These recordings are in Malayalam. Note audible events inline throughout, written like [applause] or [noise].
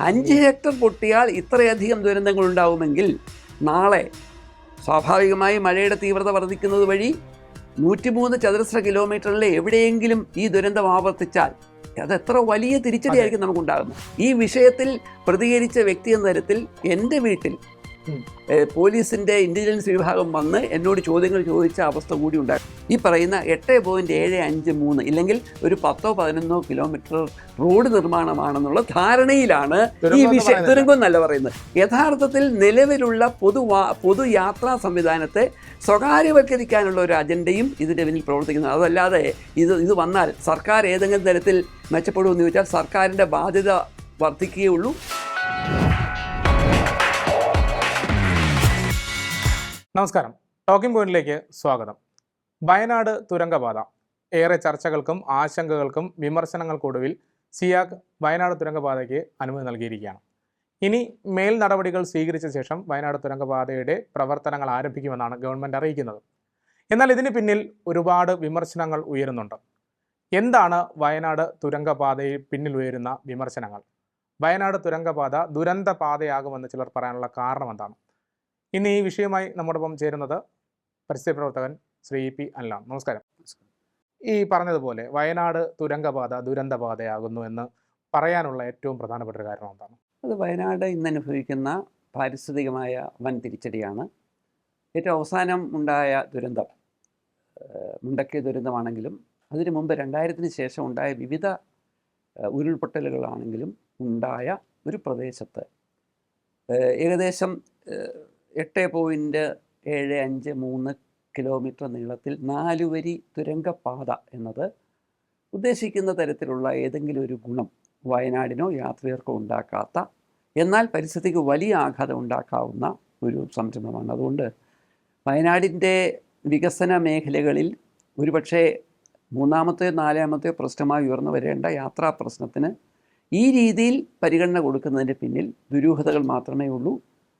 അഞ്ച് ഹെക്ടർ പൊട്ടിയാൽ ഇത്രയധികം ദുരന്തങ്ങൾ ഉണ്ടാവുമെങ്കിൽ നാളെ സ്വാഭാവികമായി മഴയുടെ തീവ്രത വർദ്ധിക്കുന്നത് വഴി നൂറ്റിമൂന്ന് ചതുരശ്ര കിലോമീറ്ററിലെ എവിടെയെങ്കിലും ഈ ദുരന്തം ആവർത്തിച്ചാൽ അത് എത്ര വലിയ തിരിച്ചടിയായിരിക്കും നമുക്കുണ്ടാകുന്നത്. ഈ വിഷയത്തിൽ പ്രതികരിച്ച വ്യക്തി എന്ന തരത്തിൽ എന്റെ വീട്ടിൽ പോലീസിന്റെ ഇന്റലിജൻസ് വിഭാഗം വന്ന് എന്നോട് ചോദ്യങ്ങൾ ചോദിച്ച അവസ്ഥ കൂടി ഉണ്ടാകും ഈ പറയുന്ന എട്ട് പോയിന്റ് ഏഴ് അഞ്ച് മൂന്ന് ഇല്ലെങ്കിൽ ഒരു പത്തോ പതിനൊന്നോ കിലോമീറ്റർ റോഡ് നിർമ്മാണമാണെന്നുള്ള ധാരണയിലാണ് ഈ വിഷയം. തുരങ്കം എന്നല്ല പറയുന്നത്. യഥാർത്ഥത്തിൽ നിലവിലുള്ള പൊതു പൊതുയാത്രാ സംവിധാനത്തെ സ്വകാര്യവൽക്കരിക്കാനുള്ള ഒരു അജണ്ടയും ഇതിന്റെ പിന്നിൽ പ്രവർത്തിക്കുന്നു. അതല്ലാതെ ഇത് ഇത് വന്നാൽ സർക്കാർ ഏതെങ്കിലും തരത്തിൽ മെച്ചപ്പെടുമെന്ന് ചോദിച്ചാൽ സർക്കാരിന്റെ ബാധ്യത വർദ്ധിക്കുകയുള്ളൂ നമസ്കാരം. ടോക്കിംഗ് പോയിന്റിലേക്ക് സ്വാഗതം. വയനാട് തുരങ്കപാത. ഏറെ ചർച്ചകൾക്കും ആശങ്കകൾക്കും വിമർശനങ്ങൾക്കൊടുവിൽ സിയാഗ് വയനാട് തുരങ്കപാതയ്ക്ക് അനുമതി നൽകിയിരിക്കുകയാണ്. ഇനി മേൽ നടപടികൾ സ്വീകരിച്ച ശേഷം വയനാട് തുരങ്കപാതയുടെ പ്രവർത്തനങ്ങൾ ആരംഭിക്കുമെന്നാണ് ഗവൺമെന്റ് അറിയിക്കുന്നത്. എന്നാൽ ഇതിന് പിന്നിൽ ഒരുപാട് വിമർശനങ്ങൾ ഉയരുന്നുണ്ട്. എന്താണ് വയനാട് തുരങ്കപാതയിൽ പിന്നിൽ ഉയരുന്ന വിമർശനങ്ങൾ? വയനാട് തുരങ്കപാത ദുരന്ത പാതയാകുമെന്ന് ചിലർ പറയാനുള്ള കാരണം എന്താണ്? ഇന്ന് ഈ വിഷയമായി നമ്മോടൊപ്പം ചേരുന്നത് പരിസ്ഥിതി പ്രവർത്തകൻ ശ്രീ പി അൻലാം നമസ്കാരം. ഈ പറഞ്ഞതുപോലെ വയനാട് തുരങ്കപാത ദുരന്തപാതയാകുന്നു എന്ന് പറയാനുള്ള ഏറ്റവും പ്രധാനപ്പെട്ട ഒരു കാരണം എന്താണ്? അത് വയനാട് ഇന്ന് അനുഭവിക്കുന്ന പാരിസ്ഥിതികമായ വൻ തിരിച്ചടിയാണ് ഏറ്റവും അവസാനം ഉണ്ടായ ദുരന്തം മുണ്ടക്കിയ ദുരന്തമാണെങ്കിലും അതിനു മുമ്പ് രണ്ടായിരത്തിന് ശേഷം ഉണ്ടായ വിവിധ ഉരുൾപൊട്ടലുകളാണെങ്കിലും ഉണ്ടായ ഒരു പ്രദേശത്ത് ഏകദേശം എട്ട് പോയിന്റ് ഏഴ് അഞ്ച് മൂന്ന് കിലോമീറ്റർ നീളത്തിൽ നാലുവരി തുരങ്കപാത എന്നത് ഉദ്ദേശിക്കുന്ന തരത്തിലുള്ള ഏതെങ്കിലും ഒരു ഗുണം വയനാടിനോ യാത്രികർക്കോ ഉണ്ടാക്കാത്ത എന്നാൽ പരിസ്ഥിതിക്ക് വലിയ ആഘാതം ഉണ്ടാക്കാവുന്ന ഒരു സംരംഭമാണ്. അതുകൊണ്ട് വയനാടിന്റെ വികസന മേഖലകളിൽ ഒരുപക്ഷെ മൂന്നാമത്തെ നാലാമത്തെ പ്രശ്നമായി ഉയർന്നു വരേണ്ട യാത്രാ പ്രശ്നത്തിന് ഈ രീതിയിൽ പരിഗണന കൊടുക്കുന്നതിന്റെ പിന്നിൽ ദുരൂഹതകൾ മാത്രമേ ഉള്ളൂ.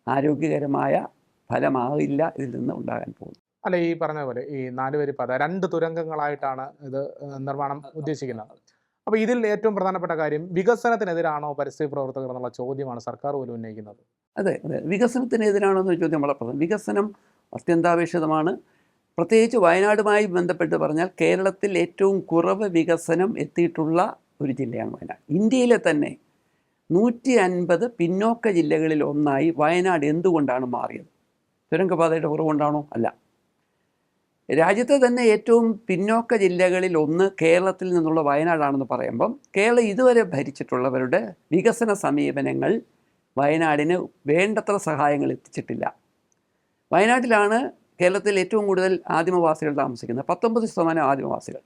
ആരോഗ്യകരമായ ഫലമാകില്ല ഇതിൽ നിന്ന് ഉണ്ടാകാൻ പോകുന്നത്. അല്ല ഈ പറഞ്ഞ പോലെ ഈ നാലുവരി പാത രണ്ട് തുരങ്കങ്ങളായിട്ടാണ് ഇത് നിർമ്മാണം ഉദ്ദേശിക്കുന്നത്. അപ്പോൾ ഇതിൽ ഏറ്റവും പ്രധാനപ്പെട്ട കാര്യം വികസനത്തിനെതിരാണോ പരിസ്ഥിതി പ്രവർത്തകർ എന്നുള്ള ചോദ്യമാണ് സർക്കാർ പോലും ഉന്നയിക്കുന്നത്. അതെ അതെ. വികസനത്തിനെതിരാണോ എന്ന ചോദ്യം വളരെ പ്രധാനം. വികസനം അത്യന്താപേക്ഷിതമാണ്. പ്രത്യേകിച്ച് വയനാടുമായി ബന്ധപ്പെട്ട് പറഞ്ഞാൽ കേരളത്തിൽ ഏറ്റവും കുറവ് വികസനം എത്തിയിട്ടുള്ള ഒരു ജില്ലയാണ് വയനാട്. ഇന്ത്യയിലെ തന്നെ നൂറ്റി അൻപത് പിന്നോക്ക ജില്ലകളിൽ ഒന്നായി വയനാട് എന്തുകൊണ്ടാണ് മാറിയത്? തുരങ്കപാതയുടെ കുറവുകൊണ്ടാണോ? അല്ല. രാജ്യത്തെ തന്നെ ഏറ്റവും പിന്നോക്ക ജില്ലകളിൽ ഒന്ന് കേരളത്തിൽ നിന്നുള്ള വയനാടാണെന്ന് പറയുമ്പം കേരളം ഇതുവരെ ഭരിച്ചിട്ടുള്ളവരുടെ വികസന സമീപനങ്ങൾ വയനാടിന് വേണ്ടത്ര സഹായങ്ങൾ എത്തിച്ചിട്ടില്ല. വയനാട്ടിലാണ് കേരളത്തിൽ ഏറ്റവും കൂടുതൽ ആദിമവാസികൾ താമസിക്കുന്നത്. പത്തൊമ്പത് ശതമാനം ആദിമവാസികൾ.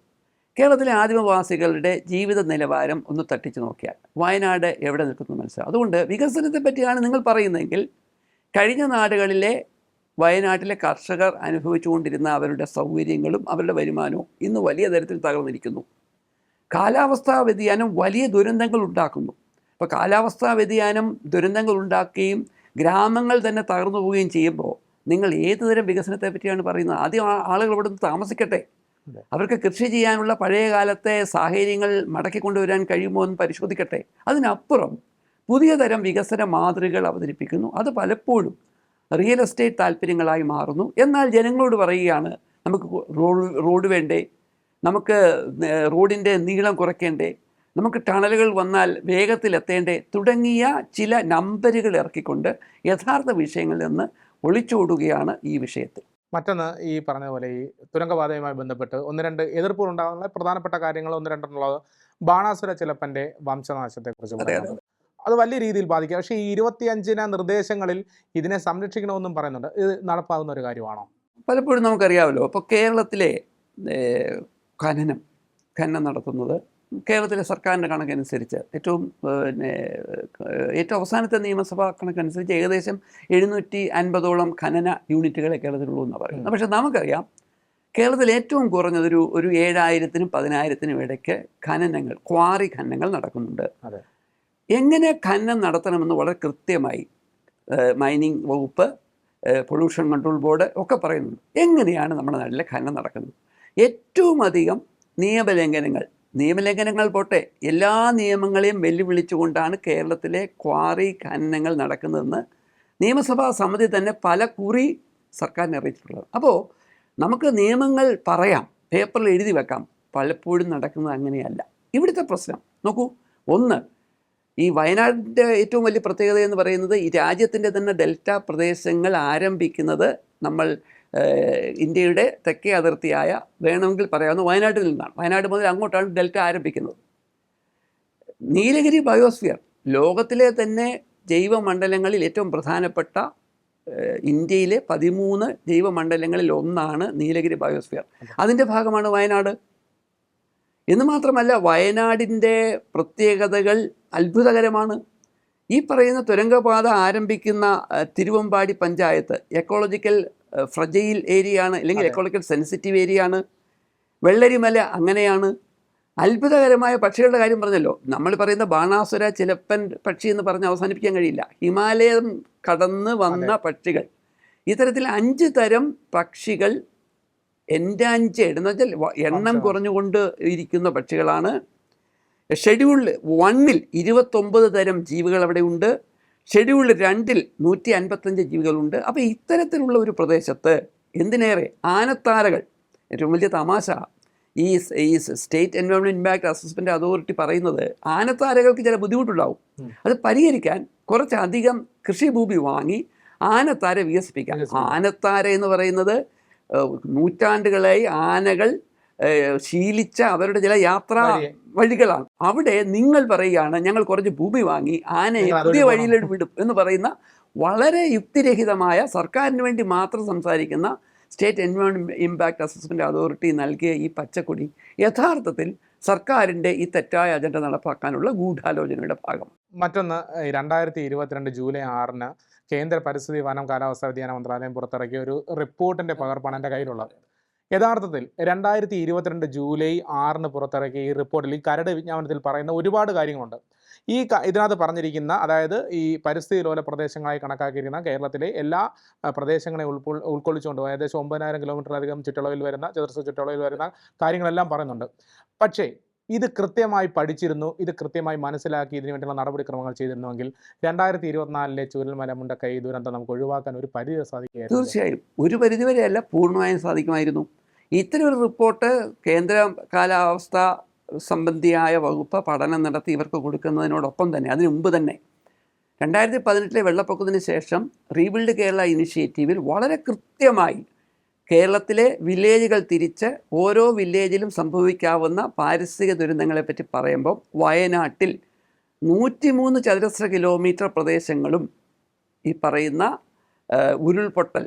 കേരളത്തിലെ ആദിമവാസികളുടെ ജീവിത നിലവാരം ഒന്ന് തട്ടിച്ചു നോക്കിയാൽ വയനാട് എവിടെ നിൽക്കുന്നു മനസ്സിലാവും. അതുകൊണ്ട് വികസനത്തെ പറ്റിയാണ് നിങ്ങൾ പറയുന്നതെങ്കിൽ കഴിഞ്ഞ നാടുകളിലെ വയനാട്ടിലെ കർഷകർ അനുഭവിച്ചുകൊണ്ടിരുന്ന അവരുടെ സൗകര്യങ്ങളും അവരുടെ വരുമാനവും ഇന്ന് വലിയ തരത്തിൽ തകർന്നിരിക്കുന്നു. കാലാവസ്ഥാ വ്യതിയാനം വലിയ ദുരന്തങ്ങൾ ഉണ്ടാക്കുന്നു. അപ്പോൾ കാലാവസ്ഥാ വ്യതിയാനം ദുരന്തങ്ങൾ ഉണ്ടാക്കുകയും ഗ്രാമങ്ങൾ തന്നെ തകർന്നു പോവുകയും ചെയ്യുമ്പോൾ നിങ്ങൾ ഏതുതരം വികസനത്തെ പറ്റിയാണ് പറയുന്നത്? ആദ്യം ആളുകൾ ഇവിടെ നിന്ന് താമസിക്കട്ടെ. അവർക്ക് കൃഷി ചെയ്യാനുള്ള പഴയ കാലത്തെ സാഹചര്യങ്ങൾ മടക്കി കൊണ്ടുവരാൻ കഴിയുമോ എന്ന് പരിശോധിക്കട്ടെ. അതിനപ്പുറം പുതിയ തരം വികസന മാതൃകകൾ അവതരിപ്പിക്കുന്നു. അത് പലപ്പോഴും റിയൽ എസ്റ്റേറ്റ് താല്പര്യങ്ങളായി മാറുന്നു. എന്നാൽ ജനങ്ങളോട് പറയുകയാണ് നമുക്ക് റോഡ് റോഡ് വേണ്ടേ? നമുക്ക് റോഡിന്റെ നീളം കുറയ്ക്കേണ്ടേ? നമുക്ക് ടണലുകൾ വന്നാൽ വേഗത്തിൽ എത്തേണ്ടേ? തുടങ്ങിയ ചില നമ്പരുകൾ ഇറക്കിക്കൊണ്ട് യഥാർത്ഥ വിഷയങ്ങളിൽ നിന്ന് ഒളിച്ചോടുകയാണ് ഈ വിഷയത്തിൽ. മറ്റൊന്ന് ഈ പറഞ്ഞ പോലെ ഈ തുരങ്കപാതയുമായി ബന്ധപ്പെട്ട് ഒന്ന് രണ്ട് എതിർപ്പുകൾ ഉണ്ടാകുന്ന പ്രധാനപ്പെട്ട കാര്യങ്ങൾ ഒന്ന് രണ്ടെന്നുള്ളത് ബാണാസുര ചിലപ്പന്റെ വംശനാശത്തെ കുറിച്ച് അതെ, പറയുന്നത് അത്. വലിയ രീതിയിൽ ബാധിക്കുക പക്ഷേ ഈ ഇരുപത്തിയഞ്ചിന നിർദ്ദേശങ്ങളിൽ ഇതിനെ സംരക്ഷിക്കണമെന്നും പറയുന്നുണ്ട്. ഇത് നടപ്പാകുന്ന ഒരു കാര്യമാണോ? പലപ്പോഴും നമുക്കറിയാമല്ലോ. അപ്പോൾ കേരളത്തിലെ ഖനനം ഖനനം നടത്തുന്നത് കേരളത്തിലെ സർക്കാരിന്റെ കണക്കനുസരിച്ച് ഏറ്റവും പിന്നെ ഏറ്റവും അവസാനത്തെ നിയമസഭാ കണക്കനുസരിച്ച് ഏകദേശം എഴുന്നൂറ്റി അൻപതോളം ഖനന യൂണിറ്റുകളെ കേരളത്തിലുള്ളൂ എന്നാണ് പറയുന്നത്. പക്ഷേ നമുക്കറിയാം കേരളത്തിൽ ഏറ്റവും കുറഞ്ഞതൊരു ഒരു ഏഴായിരത്തിനും പതിനായിരത്തിനും ഇടയ്ക്ക് ഖനനങ്ങൾ ക്വാറി ഖനനങ്ങൾ നടക്കുന്നുണ്ട്. അതെ. എങ്ങനെ ഖനനം നടത്തണമെന്ന് വളരെ കൃത്യമായി മൈനിങ് വകുപ്പ് പൊല്യൂഷൻ കൺട്രോൾ ബോർഡ് ഒക്കെ പറയുന്നുണ്ട്. എങ്ങനെയാണ് നമ്മുടെ നാട്ടിലെ ഖനനം നടക്കുന്നത്? ഏറ്റവും അധികം നിയമലംഘനങ്ങൾ നിയമലംഘനങ്ങൾ പോട്ടെ എല്ലാ നിയമങ്ങളെയും വെല്ലുവിളിച്ചുകൊണ്ടാണ് കേരളത്തിലെ ക്വാറി ഖനനങ്ങൾ നടക്കുന്നതെന്ന് നിയമസഭാ സമിതി തന്നെ പല കുറി സർക്കാരിനെ അറിയിച്ചിട്ടുള്ളത്. അപ്പോൾ നമുക്ക് നിയമങ്ങൾ പറയാം പേപ്പറിൽ എഴുതി വെക്കാം പലപ്പോഴും നടക്കുന്നത് അങ്ങനെയല്ല. ഇവിടുത്തെ പ്രശ്നം നോക്കൂ ഒന്ന് ഈ വയനാടിന്റെ ഏറ്റവും വലിയ പ്രത്യേകത എന്ന് പറയുന്നത് ഈ രാജ്യത്തിന്റെ തന്നെ ഡെൽറ്റ പ്രദേശങ്ങൾ ആരംഭിക്കുന്നത് നമ്മൾ ഇന്ത്യയുടെ തെക്കേ അതിർത്തിയായ വേണമെങ്കിൽ പറയാവുന്ന വയനാട്ടിൽ നിന്നാണ്. വയനാട് മുതൽ അങ്ങോട്ടാണ് ഡെൽറ്റ ആരംഭിക്കുന്നത്. നീലഗിരി ബയോസ്ഫിയർ ലോകത്തിലെ തന്നെ ജൈവമണ്ഡലങ്ങളിൽ ഏറ്റവും പ്രധാനപ്പെട്ട ഇന്ത്യയിലെ പതിമൂന്ന് ജൈവമണ്ഡലങ്ങളിൽ ഒന്നാണ് നീലഗിരി ബയോസ്ഫിയർ. അതിന്റെ ഭാഗമാണ് വയനാട്. എന്ന് മാത്രമല്ല വയനാടിന്റെ പ്രത്യേകതകൾ അത്ഭുതകരമാണ്. ഈ പറയുന്ന തുരങ്കപാത ആരംഭിക്കുന്ന Thiruvambady panchayat ecological fragile area ആണ് അല്ലെങ്കിൽ. എക്കോളജിക്കൽ സെൻസിറ്റീവ് ഏരിയ ആണ് വെള്ളരിമല അങ്ങനെയാണ്. അത്ഭുതകരമായ പക്ഷികളുടെ കാര്യം പറഞ്ഞല്ലോ. നമ്മൾ പറയുന്ന ബാണാസുര ചിലപ്പൻ പക്ഷി എന്ന് പറഞ്ഞ് അവസാനിപ്പിക്കാൻ കഴിയില്ല. ഹിമാലയം കടന്ന് വന്ന പക്ഷികൾ. ഇത്തരത്തിൽ അഞ്ച് തരം പക്ഷികൾ എൻഡാഞ്ചേഡ് എന്ന് വെച്ചാൽ എണ്ണം. കുറഞ്ഞുകൊണ്ട് ഇരിക്കുന്ന പക്ഷികളാണ്. ഷെഡ്യൂളിൽ വണ്ണിൽ ഇരുപത്തൊമ്പത് തരം ജീവികൾ അവിടെ ഉണ്ട് ഷെഡ്യൂൾ രണ്ടിൽ നൂറ്റി അൻപത്തഞ്ച് ജീവികളുണ്ട് അപ്പോൾ ഇത്തരത്തിലുള്ള ഒരു പ്രദേശത്ത് എന്തിനേറെ ആനത്താരകൾ ഏറ്റവും വലിയ തമാശ ഈ ഈ state environment impact assessment authority പറയുന്നത് ആനത്താരകൾക്ക് ചില ബുദ്ധിമുട്ടുണ്ടാവും. അത് പരിഹരിക്കാൻ കുറച്ചധികം കൃഷിഭൂമി വാങ്ങി ആനത്താര വികസിപ്പിക്കാം. ആനത്താര എന്ന് പറയുന്നത് നൂറ്റാണ്ടുകളായി ആനകൾ ശീലിച്ച അവരുടെ ചില യാത്രാ. വഴികളാണ്. അവിടെ നിങ്ങൾ പറയുകയാണ് ഞങ്ങൾ കുറച്ച് ഭൂമി വാങ്ങി ആനയെ പുതിയ. വഴിയിലോട്ട് വിടും. എന്ന് പറയുന്ന വളരെ യുക്തിരഹിതമായ സർക്കാരിന് വേണ്ടി മാത്രം സംസാരിക്കുന്ന state environment impact assessment authority നൽകിയ ഈ പച്ചക്കൊടി യഥാർത്ഥത്തിൽ സർക്കാരിന്റെ ഈ തെറ്റായ അജണ്ട നടപ്പാക്കാനുള്ള ഗൂഢാലോചനയുടെ ഭാഗം. മറ്റൊന്ന് രണ്ടായിരത്തി ഇരുപത്തിരണ്ട് ജൂലൈ ആറിന് കേന്ദ്ര പരിസ്ഥിതി വനം കാലാവസ്ഥാ വ്യതിയാന മന്ത്രാലയം പുറത്തിറക്കിയ ഒരു റിപ്പോർട്ടിന്റെ പകർപ്പാണ് എന്റെ കയ്യിലുള്ളത്. യഥാർത്ഥത്തിൽ രണ്ടായിരത്തി ഇരുപത്തിരണ്ട് ജൂലൈ ആറിന് പുറത്തിറക്കിയ ഈ റിപ്പോർട്ടിൽ ഈ കരട് വിജ്ഞാപനത്തിൽ പറയുന്ന ഒരുപാട് കാര്യങ്ങളുണ്ട്. ഈ ഇതിനകത്ത് പറഞ്ഞിരിക്കുന്ന അതായത് ഈ പരിസ്ഥിതി ലോല പ്രദേശങ്ങളായി കണക്കാക്കിയിരിക്കുന്ന കേരളത്തിലെ എല്ലാ പ്രദേശങ്ങളെ ഉൾക്കൊ ഉൾക്കൊള്ളിച്ചുകൊണ്ട് ഏകദേശം ഒമ്പതിനായിരം കിലോമീറ്ററിലധികം ചുറ്റളവിൽ വരുന്ന ചതുരശ്ര ചുറ്റളവിൽ വരുന്ന കാര്യങ്ങളെല്ലാം പറയുന്നുണ്ട്. പക്ഷേ ഇത് കൃത്യമായി പഠിച്ചിരുന്നു ഇത് കൃത്യമായി മനസ്സിലാക്കി ഇതിനു വേണ്ടിയുള്ള നടപടിക്രമങ്ങൾ ചെയ്തിരുന്നുവെങ്കിൽ രണ്ടായിരത്തി ഇരുപത്തിനാലിലെ ചൂരൽമല മുണ്ടക്കൈ ദുരന്തം നമുക്ക് ഒഴിവാക്കാൻ ഒരു പരിധി സാധിക്കുകയായിരുന്നു. തീർച്ചയായും. ഒരു പരിധിവരെയല്ല പൂർണമായും സാധിക്കുമായിരുന്നു. ഇത്തരം ഒരു റിപ്പോർട്ട് കേന്ദ്ര കാലാവസ്ഥ സംബന്ധിയായ വകുപ്പ് പഠനം നടത്തി ഇവർക്ക് കൊടുക്കുന്നതിനോടൊപ്പം തന്നെ അതിനു മുമ്പ് തന്നെ രണ്ടായിരത്തി പതിനെട്ടിലെ വെള്ളപ്പൊക്കത്തിന് ശേഷം റീബിൽഡ് കേരള ഇനിഷ്യേറ്റീവിൽ വളരെ കൃത്യമായി കേരളത്തിലെ വില്ലേജുകൾ തിരിച്ച് ഓരോ വില്ലേജിലും സംഭവിക്കാവുന്ന പാരിസ്ഥിതിക ദുരന്തങ്ങളെപ്പറ്റി പറയുമ്പോൾ വയനാട്ടിൽ നൂറ്റിമൂന്ന് ചതുരശ്ര കിലോമീറ്റർ പ്രദേശങ്ങളും ഈ പറയുന്ന ഉരുൾപൊട്ടൽ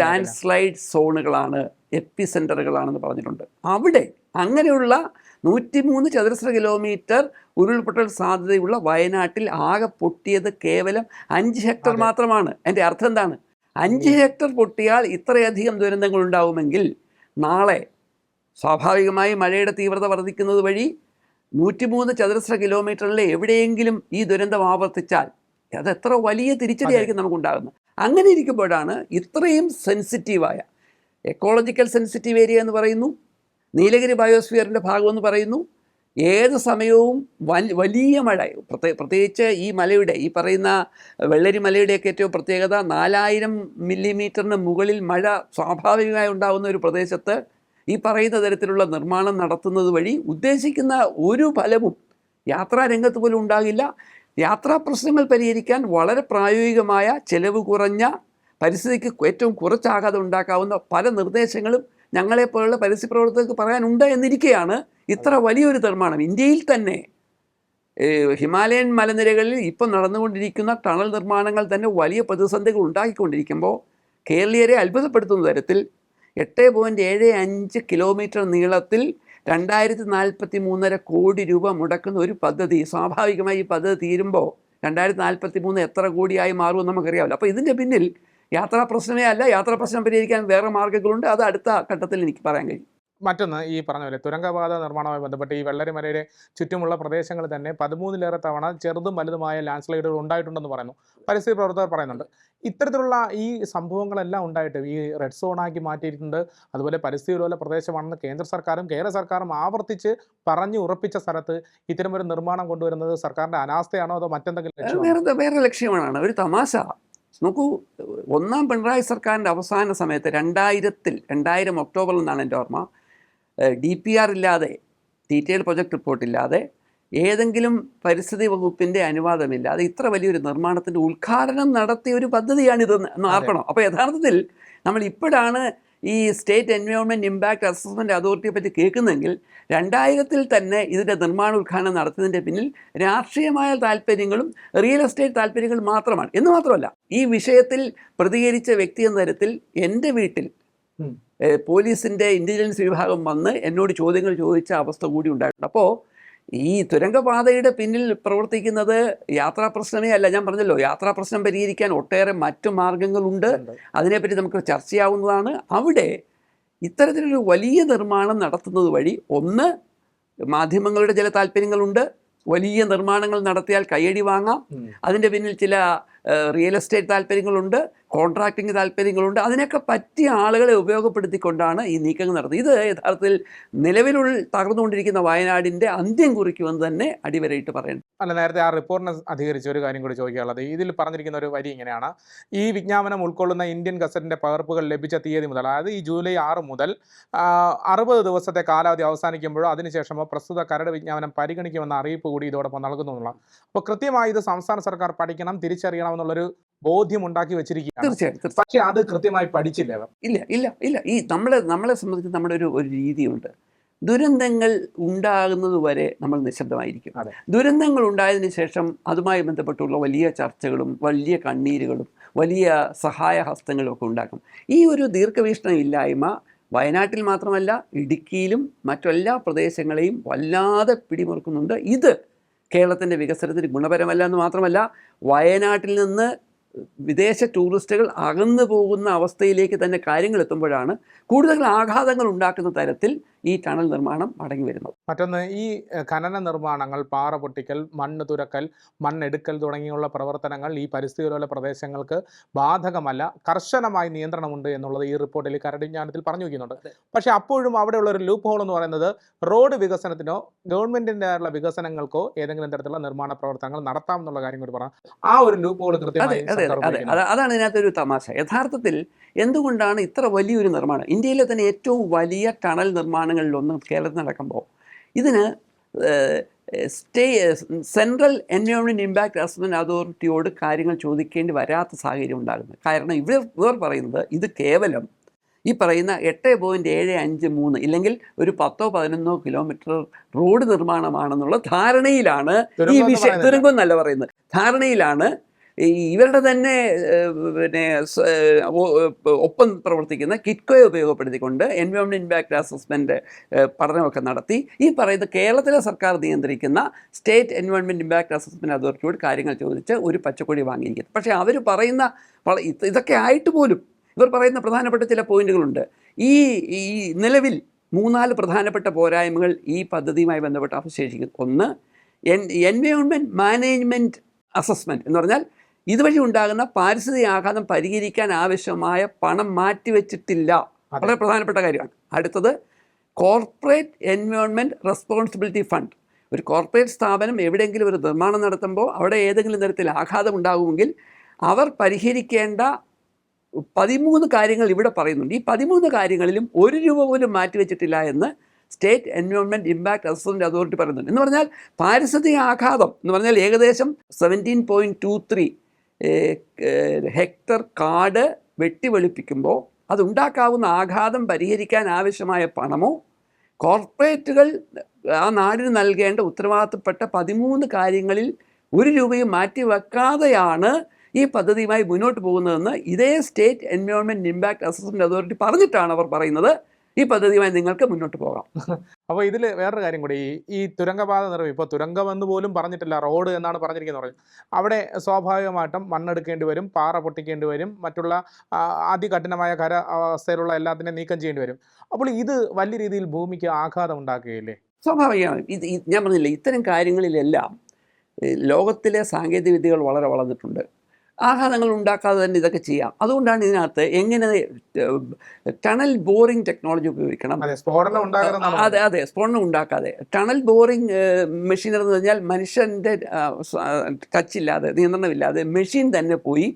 ലാൻഡ് സ്ലൈഡ് സോണുകളാണ് എപ്പി സെന്ററുകളാണെന്ന് പറഞ്ഞിട്ടുണ്ട്. അവിടെ അങ്ങനെയുള്ള നൂറ്റിമൂന്ന് ചതുരശ്ര കിലോമീറ്റർ ഉരുൾപൊട്ടൽ സാധ്യതയുള്ള വയനാട്ടിൽ ആകെ പൊട്ടിയത് കേവലം അഞ്ച് ഹെക്ടർ മാത്രമാണ്. എന്റെ അർത്ഥം എന്താണ്? അഞ്ച് ഹെക്ടർ പൊട്ടിയാൽ ഇത്രയധികം ദുരന്തങ്ങൾ ഉണ്ടാവുമെങ്കിൽ നാളെ സ്വാഭാവികമായി മഴയുടെ തീവ്രത വർദ്ധിക്കുന്നത് വഴി നൂറ്റിമൂന്ന് ചതുരശ്ര കിലോമീറ്ററിലെ എവിടെയെങ്കിലും ഈ ദുരന്തം ആവർത്തിച്ചാൽ അത് എത്ര വലിയ തിരിച്ചടിയായിരിക്കും നമുക്കുണ്ടാകുന്നത്. അങ്ങനെ ഇരിക്കുമ്പോഴാണ് ഇത്രയും സെൻസിറ്റീവായ എക്കോളജിക്കൽ സെൻസിറ്റീവ് ഏരിയ എന്ന് പറയുന്നു നീലഗിരി ബയോസ്ഫിയറിന്റെ ഭാഗമെന്ന് പറയുന്നു ഏത് സമയവും വലിയ മഴ പ്രത്യേ പ്രത്യേകിച്ച് ഈ മലയുടെ ഈ പറയുന്ന വെള്ളരി മലയുടെയൊക്കെ ഏറ്റവും പ്രത്യേകത നാലായിരം മില്ലിമീറ്ററിന് മുകളിൽ മഴ സ്വാഭാവികമായി ഉണ്ടാകുന്ന ഒരു പ്രദേശത്ത് ഈ പറയുന്ന തരത്തിലുള്ള നിർമ്മാണം നടത്തുന്നത് വഴി ഉദ്ദേശിക്കുന്ന ഒരു ഫലവും യാത്രാ രംഗത്ത് പോലും ഉണ്ടാകില്ല. യാത്രാ പ്രശ്നങ്ങൾ പരിഹരിക്കാൻ വളരെ പ്രായോഗികമായ ചെലവ് കുറഞ്ഞ പരിസ്ഥിതിക്ക് ഏറ്റവും കുറച്ചാകാതെ ഉണ്ടാക്കാവുന്ന പല നിർദ്ദേശങ്ങളും ഞങ്ങളെപ്പോലുള്ള പരിസ്ഥിതി പ്രവർത്തകർക്ക് പറയാനുണ്ട് എന്നിരിക്കെയാണ് ഇത്ര വലിയൊരു നിർമ്മാണം. ഇന്ത്യയിൽ തന്നെ ഹിമാലയൻ മലനിരകളിൽ ഇപ്പം നടന്നുകൊണ്ടിരിക്കുന്ന ടണൽ നിർമ്മാണങ്ങൾ തന്നെ വലിയ പ്രതിസന്ധികൾ ഉണ്ടാക്കിക്കൊണ്ടിരിക്കുമ്പോൾ കേരളീയരെ അത്ഭുതപ്പെടുത്തുന്ന തരത്തിൽ എട്ട് പോയിന്റ് ഏഴ് അഞ്ച് കിലോമീറ്റർ നീളത്തിൽ രണ്ടായിരത്തി നാൽപ്പത്തി മൂന്നര കോടി രൂപ മുടക്കുന്ന ഒരു പദ്ധതി സ്വാഭാവികമായി ഈ പദ്ധതി തീരുമ്പോൾ രണ്ടായിരത്തി നാൽപ്പത്തി മൂന്ന് എത്ര കോടിയായി മാറുമെന്ന് നമുക്കറിയാമല്ലോ. അപ്പോൾ ഇതിന്റെ പിന്നിൽ യാത്രാ പ്രശ്നമേ അല്ല യാത്രാ പ്രശ്നം പരിഹരിക്കാൻ വേറെ മാർഗങ്ങളുണ്ട്. അത് അടുത്ത ഘട്ടത്തിൽ എനിക്ക് പറയാൻ കഴിയും. മറ്റൊന്ന് ഈ പറഞ്ഞ പോലെ തുരങ്കപാത നിർമ്മാണവുമായി ബന്ധപ്പെട്ട് ഈ വെള്ളരിമലയുടെ ചുറ്റുമുള്ള പ്രദേശങ്ങളിൽ തന്നെ പതിമൂന്നിലേറെ തവണ ചെറുതും വലുതുമായ ലാൻഡ് സ്ലൈഡുകൾ ഉണ്ടായിട്ടുണ്ടെന്ന് പറയുന്നു. പരിസ്ഥിതി പ്രവർത്തകർ പറയുന്നുണ്ട്. ഇത്തരത്തിലുള്ള ഈ സംഭവങ്ങളെല്ലാം ഉണ്ടായിട്ട് ഈ റെഡ് സോണാക്കി മാറ്റിയിട്ടുണ്ട്. അതുപോലെ പരിസ്ഥിതി ലോല പ്രദേശമാണെന്ന് കേന്ദ്ര സർക്കാരും കേരള സർക്കാരും ആവർത്തിച്ച് പറഞ്ഞു ഉറപ്പിച്ച സ്ഥലത്ത് ഇത്തരമൊരു നിർമ്മാണം കൊണ്ടുവരുന്നത് സർക്കാരിന്റെ അനാസ്ഥയാണോ അതോ മറ്റെന്തെങ്കിലും വേറെ ലക്ഷ്യമാണ്? ഒരു തമാശ. നോക്കൂ ഒന്നാം പിണറായി സർക്കാരിന്റെ അവസാന സമയത്ത് രണ്ടായിരത്തിൽ രണ്ടായിരം ഒക്ടോബറിൽ നിന്നാണ് എന്റെ ഓർമ്മ ഡി പി ആർ ഇല്ലാതെ ഡീറ്റെയിൽ പ്രൊജക്ട് റിപ്പോർട്ട് ഇല്ലാതെ ഏതെങ്കിലും പരിസ്ഥിതി വകുപ്പിന്റെ അനുവാദമില്ലാതെ ഇത്ര വലിയൊരു നിർമ്മാണത്തിന്റെ ഉദ്ഘാടനം നടത്തിയ ഒരു പദ്ധതിയാണിത് എന്ന് ആർക്കണം. അപ്പോൾ യഥാർത്ഥത്തിൽ നമ്മൾ ഇപ്പോഴാണ് ഈ സ്റ്റേറ്റ് എൻവയോൺമെന്റ് ഇമ്പാക്റ്റ് അസസ്മെന്റ് അതോറിറ്റിയെ പറ്റി കേൾക്കുന്നെങ്കിൽ രണ്ടായിരത്തിൽ തന്നെ ഇതിന്റെ നിർമ്മാണ ഉദ്ഘാടനം നടത്തിയതിന്റെ പിന്നിൽ രാഷ്ട്രീയമായ താല്പര്യങ്ങളും റിയൽ എസ്റ്റേറ്റ് താല്പര്യങ്ങളും മാത്രമാണ്. എന്ന് മാത്രമല്ല ഈ വിഷയത്തിൽ പ്രതികരിച്ച വ്യക്തി എന്ന തരത്തിൽ എന്റെ വീട്ടിൽ പോലീസിന്റെ ഇന്റലിജൻസ് വിഭാഗം വന്ന് എന്നോട് ചോദ്യങ്ങൾ ചോദിച്ച അവസ്ഥ കൂടി ഉണ്ടായിട്ടുണ്ട്. അപ്പോൾ ഈ തുരങ്കപാതയുടെ പിന്നിൽ പ്രവർത്തിക്കുന്നത് യാത്രാ പ്രശ്നമേ അല്ല. ഞാൻ പറഞ്ഞല്ലോ യാത്രാ പ്രശ്നം പരിഹരിക്കാൻ ഒട്ടേറെ മറ്റു മാർഗങ്ങളുണ്ട്. അതിനെപ്പറ്റി നമുക്ക് ചർച്ച ചെയ്യാവുന്നതാണ് അവിടെ ഇത്തരത്തിലൊരു വലിയ നിർമ്മാണം നടത്തുന്നത് വഴി ഒന്ന് മാധ്യമങ്ങളുടെ ചില താല്പര്യങ്ങളുണ്ട്. വലിയ നിർമ്മാണങ്ങൾ നടത്തിയാൽ കയ്യടി വാങ്ങാം. അതിന്റെ പിന്നിൽ ചില റിയൽ എസ്റ്റേറ്റ് താല്പര്യങ്ങളുണ്ട്. കോൺട്രാക്ടിങ് താല്പര്യങ്ങളുണ്ട്. അതിനൊക്കെ പറ്റിയ ആളുകളെ ഉപയോഗപ്പെടുത്തിക്കൊണ്ടാണ് ഈ നീക്കങ്ങൾ നടത്തുന്നത് ഇത് യഥാർത്ഥത്തിൽ നിലവിലുള്ള തകർന്നുകൊണ്ടിരിക്കുന്ന വയനാടിന്റെ അന്ത്യം കുറിക്കുമെന്ന് തന്നെ അടിവരയിട്ട് പറയുന്നു അല്ല നേരത്തെ ആ റിപ്പോർട്ടിനെ അധികരിച്ച ഒരു കാര്യം കൂടി ചോദിക്കാനുള്ളത്. ഇതിൽ പറഞ്ഞിരിക്കുന്ന ഒരു വരി ഇങ്ങനെയാണ്. ഈ വിജ്ഞാപനം ഉൾക്കൊള്ളുന്ന ഇന്ത്യൻ ഗസറ്റിന്റെ പകർപ്പുകൾ ലഭിച്ച തീയതി മുതൽ അതായത് ഈ ജൂലൈ ആറ് മുതൽ അറുപത് ദിവസത്തെ കാലാവധി അവസാനിക്കുമ്പോഴോ അതിനുശേഷമോ പ്രസ്തുത കരട് വിജ്ഞാപനം പരിഗണിക്കുമെന്ന അറിയിപ്പ് കൂടി ഇതോടൊപ്പം നൽകുന്നു എന്നുള്ളത് അപ്പോൾ കൃത്യമായി ഇത് സംസ്ഥാന സർക്കാർ പഠിക്കണം തിരിച്ചറിയണം എന്നുള്ളൊരു ബോധ്യം ഉണ്ടാക്കി വെച്ചിരിക്കുകയാണ്. തീർച്ചയായിട്ടും പക്ഷെ അത് കൃത്യമായി പഠിച്ചില്ല ഇല്ല ഇല്ല ഇല്ല. ഈ നമ്മളെ നമ്മളെ സംബന്ധിച്ച് നമ്മുടെ ഒരു ഒരു രീതിയുണ്ട്. ദുരന്തങ്ങൾ ഉണ്ടാകുന്നത് വരെ നമ്മൾ നിശബ്ദമായിരിക്കും. ദുരന്തങ്ങൾ ഉണ്ടായതിനു ശേഷം അതുമായി ബന്ധപ്പെട്ടുള്ള വലിയ ചർച്ചകളും വലിയ കണ്ണീരുകളും വലിയ സഹായഹസ്തങ്ങളും ഒക്കെ ഉണ്ടാക്കും. ഈ ഒരു ദീർഘവീക്ഷണം ഇല്ലായ്മ വയനാട്ടിൽ മാത്രമല്ല ഇടുക്കിയിലും മറ്റെല്ലാ പ്രദേശങ്ങളെയും വല്ലാതെ പിടിമുറുക്കുന്നുണ്ട്. ഇത് കേരളത്തിന്റെ വികസനത്തിന് ഗുണപരമല്ല എന്ന് മാത്രമല്ല വയനാട്ടിൽ നിന്ന് വിദേശ ടൂറിസ്റ്റുകൾ അകന്നു പോകുന്ന അവസ്ഥയിലേക്ക് തന്നെ കാര്യങ്ങൾ എത്തുമ്പോഴാണ് കൂടുതൽ ആഘാതങ്ങൾ ഉണ്ടാക്കുന്ന തരത്തിൽ ഈ ടണൽ നിർമ്മാണം മടങ്ങി വരുന്നത് മറ്റൊന്ന് ഈ ഖനന നിർമ്മാണങ്ങൾ പാറ പൊട്ടിക്കൽ മണ്ണ് തുരക്കൽ മണ്ണെടുക്കൽ തുടങ്ങിയുള്ള പ്രവർത്തനങ്ങൾ ഈ പരിസ്ഥിതിലോല പ്രദേശങ്ങൾക്ക് ബാധകമല്ല കർശനമായി നിയന്ത്രണമുണ്ട് എന്നുള്ളത് ഈ റിപ്പോർട്ടിൽ കരടിജ്ഞാനത്തിൽ പറഞ്ഞു വയ്ക്കുന്നുണ്ട്. പക്ഷേ അപ്പോഴും അവിടെയുള്ള ഒരു ലൂപ്പ് ഹോൾ എന്ന് പറയുന്നത് റോഡ് വികസനത്തിനോ ഗവൺമെന്റിന്റെ വികസനങ്ങൾക്കോ ഏതെങ്കിലും തരത്തിലുള്ള നിർമ്മാണ പ്രവർത്തനങ്ങൾ നടത്താം എന്നുള്ള കാര്യം കൂടി പറഞ്ഞു ആ ഒരു ലൂപ്പ് ഹോൾ കൃത്യമായി അതാണ് ഇതിനകത്തൊരു തമാശ. യഥാർത്ഥത്തിൽ എന്തുകൊണ്ടാണ് ഇത്ര വലിയൊരു നിർമ്മാണം? ഇന്ത്യയിലെ തന്നെ ഏറ്റവും വലിയ ടണൽ നിർമ്മാണങ്ങളിലൊന്ന് കേരളത്തിൽ നടക്കുമ്പോൾ ഇതിന് stay central environment impact assessment അതോറിറ്റിയോട് കാര്യങ്ങൾ ചോദിക്കേണ്ടി വരാത്ത സാഹചര്യം ഉണ്ടാകുന്നത് കാരണം ഇവർ ഇവർ പറയുന്നത് ഇത് കേവലം ഈ പറയുന്ന എട്ട് പോയിന്റ് ഏഴ് അഞ്ച് മൂന്ന് ഇല്ലെങ്കിൽ ഒരു പത്തോ പതിനൊന്നോ കിലോമീറ്റർ റോഡ് നിർമ്മാണമാണെന്നുള്ള ധാരണയിലാണ് ഈ വിഷയം. തുരങ്കം എന്നല്ല പറയുന്നത്. ധാരണയിലാണ് ഇവരുടെ തന്നെ പിന്നെ ഒപ്പം പ്രവർത്തിക്കുന്ന കിറ്റ്കോയെ ഉപയോഗപ്പെടുത്തിക്കൊണ്ട് എൻവയോൺമെന്റ് ഇമ്പാക്റ്റ് അസസ്മെന്റ് പഠനമൊക്കെ നടത്തി. ഈ പറയുന്ന കേരളത്തിലെ സർക്കാർ നിയന്ത്രിക്കുന്ന സ്റ്റേറ്റ് എൻവയോൺമെന്റ് ഇമ്പാക്റ്റ് അസസ്മെന്റ് അതോറിറ്റിയോട് കാര്യങ്ങൾ ചോദിച്ച് ഒരു പച്ചക്കൊടി വാങ്ങിയിരിക്കുന്നത് പക്ഷേ അവർ പറയുന്ന ഇതൊക്കെ ആയിട്ട് പോലും ഇവർ പറയുന്ന പ്രധാനപ്പെട്ട ചില പോയിന്റുകളുണ്ട്. ഈ ഈ നിലവിൽ മൂന്നാൽ പ്രധാനപ്പെട്ട പോരായ്മകൾ ഈ പദ്ധതിയുമായി ബന്ധപ്പെട്ട് അവശേഷിക്കുന്നു. ഒന്ന് എൻ എൻവയോൺമെന്റ് മാനേജ്മെന്റ് അസസ്മെന്റ് എന്ന് പറഞ്ഞാൽ ഇതുവഴി ഉണ്ടാകുന്ന പാരിസ്ഥിതിക ആഘാതം പരിഹരിക്കാൻ ആവശ്യമായ പണം മാറ്റിവെച്ചിട്ടില്ല. വളരെ പ്രധാനപ്പെട്ട കാര്യമാണ്. അടുത്തത് കോർപ്പറേറ്റ് എൻവയോൺമെന്റ് റെസ്പോൺസിബിലിറ്റി ഫണ്ട് ഒരു കോർപ്പറേറ്റ് സ്ഥാപനം എവിടെയെങ്കിലും ഒരു നിർമ്മാണം നടത്തുമ്പോൾ അവിടെ ഏതെങ്കിലും തരത്തിൽ ആഘാതം ഉണ്ടാകുമെങ്കിൽ അവർ പരിഹരിക്കേണ്ട പതിമൂന്ന് കാര്യങ്ങൾ ഇവിടെ പറയുന്നുണ്ട്. ഈ പതിമൂന്ന് കാര്യങ്ങളിലും ഒരു രൂപ പോലും മാറ്റിവെച്ചിട്ടില്ല എന്ന് state environment impact assessment authority പറയുന്നുണ്ട്. എന്ന് പറഞ്ഞാൽ പാരിസ്ഥിതിക ആഘാതം എന്ന് പറഞ്ഞാൽ ഏകദേശം seventeen point two three hectare കാട് വെട്ടിവെളുപ്പിക്കുമ്പോൾ അതുണ്ടാക്കാവുന്ന ആഘാതം പരിഹരിക്കാൻ ആവശ്യമായ പണമോ? കോർപ്പറേറ്റുകൾ ആ നാടിന് നൽകേണ്ട ഉത്തരവാദിത്തപ്പെട്ട പതിമൂന്ന് കാര്യങ്ങളിൽ ഒരു രൂപയും മാറ്റി വെക്കാതെയാണ് ഈ പദ്ധതിയുമായി മുന്നോട്ട് പോകുന്നതെന്ന് ഇതേ state environment impact assessment authority പറഞ്ഞിട്ടാണ് അവർ പറയുന്നത്. ഈ പദ്ധതിയുമായി നിങ്ങൾക്ക് മുന്നോട്ട് പോകാം. [laughs] അപ്പോൾ ഇതിൽ വേറൊരു കാര്യം കൂടി. ഈ തുരങ്കപാത നിർമ്മിക്കും ഇപ്പോൾ തുരങ്കമെന്ന് പോലും പറഞ്ഞിട്ടില്ല റോഡ് എന്നാണ് പറഞ്ഞിരിക്കുന്നത് പറഞ്ഞു അവിടെ സ്വാഭാവികമായിട്ടും മണ്ണെടുക്കേണ്ടി വരും പാറ പൊട്ടിക്കേണ്ടി വരും മറ്റുള്ള അതികഠിനമായ കര അവസ്ഥയിലുള്ള എല്ലാത്തിനെയും നീക്കം ചെയ്യേണ്ടി വരും. അപ്പോൾ ഇത് വലിയ രീതിയിൽ ഭൂമിക്ക് ആഘാതം ഉണ്ടാക്കുകയില്ലേ? സ്വാഭാവികമാണ്. ഇത് ഞാൻ പറഞ്ഞില്ലേ ഇത്തരം കാര്യങ്ങളിലെല്ലാം ലോകത്തിലെ സാങ്കേതിക വിദ്യകൾ വളരെ വളർന്നിട്ടുണ്ട്. ആഘാതങ്ങൾ ഉണ്ടാക്കാതെ തന്നെ ഇതൊക്കെ ചെയ്യാം. അതുകൊണ്ടാണ് ഇതിനകത്ത് എങ്ങനെ ടണൽ ബോറിംഗ് ടെക്നോളജി ഉപയോഗിക്കണം. അതെ അതെ സ്ഫോടനം ഉണ്ടാക്കാതെ. ടണൽ ബോറിംഗ് മെഷീനറി എന്ന് പറഞ്ഞാൽ മനുഷ്യന്റെ ടച്ചില്ലാതെ നിയന്ത്രണമില്ലാതെ മെഷീൻ തന്നെ പോയി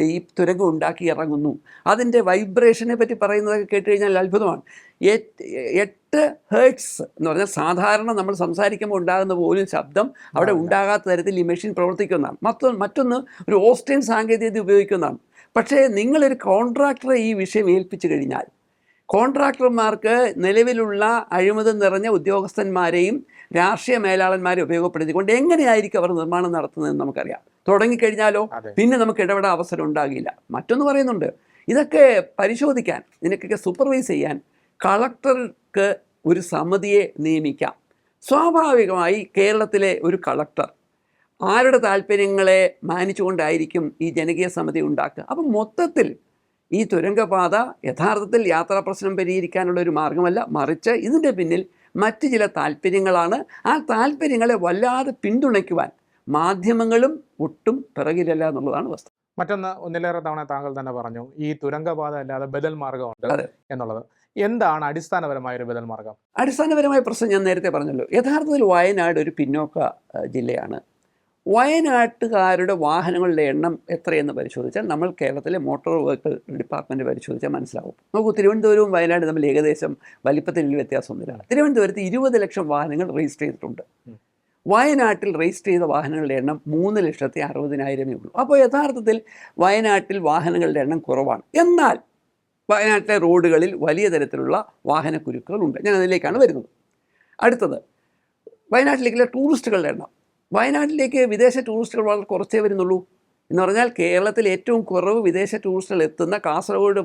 ഈ തുരങ്കം ഉണ്ടാക്കി ഇറങ്ങുന്നു. അതിന്റെ വൈബ്രേഷനെ പറ്റി പറയുന്നതൊക്കെ കേട്ട് കഴിഞ്ഞാൽ അത്ഭുതമാണ്. എട്ട് ഹേർട്സ് എന്ന് പറഞ്ഞാൽ സാധാരണ നമ്മൾ സംസാരിക്കുമ്പോൾ ഉണ്ടാകുന്ന പോലും ശബ്ദം അവിടെ ഉണ്ടാകാത്ത തരത്തിൽ ഈ മെഷീൻ പ്രവർത്തിക്കുന്നതാണ്. മറ്റൊന്ന് മറ്റൊന്ന് ഒരു ഓസ്ട്രിയൻ സാങ്കേതികത ഉപയോഗിക്കുന്നതാണ്. പക്ഷേ നിങ്ങളൊരു കോൺട്രാക്ടറെ ഈ വിഷയം ഏൽപ്പിച്ചു കഴിഞ്ഞാൽ കോൺട്രാക്ടർമാർക്ക് നിലവിലുള്ള അഴിമതി നിറഞ്ഞ ഉദ്യോഗസ്ഥന്മാരെയും രാഷ്ട്രീയ മേലാളന്മാരെ ഉപയോഗപ്പെടുത്തിക്കൊണ്ട് എങ്ങനെയായിരിക്കും അവർ നിർമ്മാണം നടത്തുന്നതെന്ന് നമുക്കറിയാം. തുടങ്ങിക്കഴിഞ്ഞാലോ? പിന്നെ നമുക്ക് ഇടപെടാൻ അവസരം ഉണ്ടാകില്ല. മറ്റൊന്ന് പറയുന്നുണ്ട് ഇതൊക്കെ പരിശോധിക്കാൻ ഇതിനൊക്കെ സൂപ്പർവൈസ് ചെയ്യാൻ കളക്ടർക്ക് ഒരു സമിതിയെ നിയമിക്കാം. സ്വാഭാവികമായി കേരളത്തിലെ ഒരു കളക്ടർ ആരുടെ താല്പര്യങ്ങളെ മാനിച്ചുകൊണ്ടായിരിക്കും ഈ ജനകീയ സമിതി ഉണ്ടാക്കുക? അപ്പം മൊത്തത്തിൽ ഈ തുരങ്കപാത യഥാർത്ഥത്തിൽ യാത്രാ പ്രശ്നം പരിഹരിക്കാനുള്ള ഒരു മാർഗമല്ല. മറിച്ച് ഇതിന്റെ പിന്നിൽ മറ്റ് ചില താല്പര്യങ്ങളാണ്. ആ താല്പര്യങ്ങളെ വല്ലാതെ പിന്തുണയ്ക്കുവാൻ മാധ്യമങ്ങളും ഒട്ടും പിറകിലല്ല എന്നുള്ളതാണ് വസ്തു മറ്റൊന്ന് ഒന്നിലേറെ തവണ താങ്കൾ തന്നെ പറഞ്ഞു ഈ തുരങ്കപാത അല്ലാതെ ബദൽ മാർഗമുണ്ട് എന്നുള്ളത്. എന്താണ് അടിസ്ഥാനപരമായ ഒരു ബദൽ മാർഗം അടിസ്ഥാനപരമായ പ്രശ്നം ഞാൻ നേരത്തെ പറഞ്ഞല്ലോ. യഥാർത്ഥത്തിൽ വയനാട് ഒരു പിന്നോക്ക ജില്ലയാണ്. വയനാട്ടുകാരുടെ വാഹനങ്ങളുടെ എണ്ണം എത്രയെന്ന് പരിശോധിച്ചാൽ നമ്മൾ കേരളത്തിലെ മോട്ടോർ വെഹിക്കിൾ ഡിപ്പാർട്ട്മെന്റ് പരിശോധിച്ചാൽ മനസ്സിലാവും. നോക്കൂ തിരുവനന്തപുരവും വയനാട് തമ്മിൽ ഏകദേശം വലിപ്പത്തിൽ വ്യത്യാസമൊന്നുമില്ല. തിരുവനന്തപുരത്ത് ഇരുപത് ലക്ഷം വാഹനങ്ങൾ രജിസ്റ്റർ ചെയ്തിട്ടുണ്ട്. വയനാട്ടിൽ രജിസ്റ്റർ ചെയ്ത വാഹനങ്ങളുടെ എണ്ണം മൂന്ന് ലക്ഷത്തി അറുപതിനായിരമേ ഉള്ളൂ. അപ്പോൾ യഥാർത്ഥത്തിൽ വയനാട്ടിൽ വാഹനങ്ങളുടെ എണ്ണം കുറവാണ്. എന്നാൽ വയനാട്ടിലെ റോഡുകളിൽ വലിയ തരത്തിലുള്ള വാഹനക്കുരുക്കുകളുണ്ട്. ഞാൻ അതിലേക്കാണ് വരുന്നത്. അടുത്തത് വയനാട്ടിലേക്കുള്ള ടൂറിസ്റ്റുകളുടെ എണ്ണം. വയനാട്ടിലേക്ക് വിദേശ ടൂറിസ്റ്റുകൾ വളരെ കുറച്ചേ വരുന്നുള്ളൂ. എന്ന് പറഞ്ഞാൽ കേരളത്തിൽ ഏറ്റവും കുറവ് വിദേശ ടൂറിസ്റ്റുകൾ എത്തുന്ന കാസർഗോഡ്